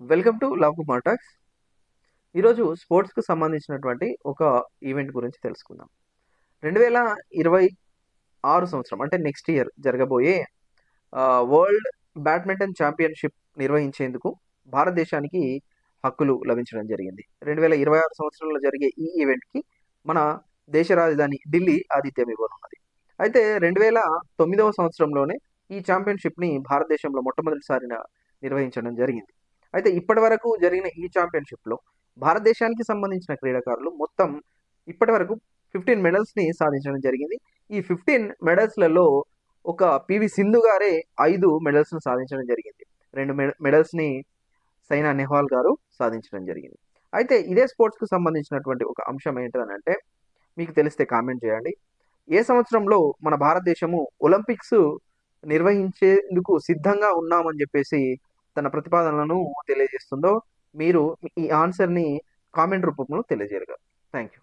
Welcome to Love Kumar talks ఈరోజు స్పోర్ట్స్కు సంబంధించినటువంటి ఒక ఈవెంట్ గురించి తెలుసుకుందాం. రెండు వేల ఇరవై ఆరు సంవత్సరం అంటే నెక్స్ట్ ఇయర్ జరగబోయే వరల్డ్ బ్యాడ్మింటన్ ఛాంపియన్షిప్ నిర్వహించేందుకు భారతదేశానికి హక్కులు లభించడం జరిగింది. రెండు వేల ఇరవై ఆరు సంవత్సరంలో జరిగే ఈ ఈవెంట్కి మన దేశ రాజధాని ఢిల్లీ ఆతిథ్యం ఇవ్వనున్నది. అయితే రెండు వేల తొమ్మిదవ సంవత్సరంలోనే ఈ ఛాంపియన్షిప్ని భారతదేశంలో మొట్టమొదటిసారిన నిర్వహించడం జరిగింది. అయితే ఇప్పటి వరకు జరిగిన ఈ ఛాంపియన్షిప్లో భారతదేశానికి సంబంధించిన క్రీడాకారులు మొత్తం ఇప్పటి వరకు ఫిఫ్టీన్ మెడల్స్ని సాధించడం జరిగింది. ఈ ఫిఫ్టీన్ మెడల్స్లలో ఒక పివి సింధు గారే ఐదు మెడల్స్ను సాధించడం జరిగింది. రెండు మెడ మెడల్స్ని సైనా నెహ్వాల్ గారు సాధించడం జరిగింది. అయితే ఇదే స్పోర్ట్స్కు సంబంధించినటువంటి ఒక అంశం ఏంటంటే మీకు తెలిస్తే కామెంట్ చేయండి. ఏ సంవత్సరంలో మన భారతదేశము ఒలింపిక్స్ నిర్వహించేందుకు సిద్ధంగా ఉన్నామని చెప్పేసి తన ప్రతిపాదనలను తెలియజేస్తుందో మీరు ఈ ఆన్సర్ని కామెంట్ రూపంలో తెలియజేయగలరు. Thank you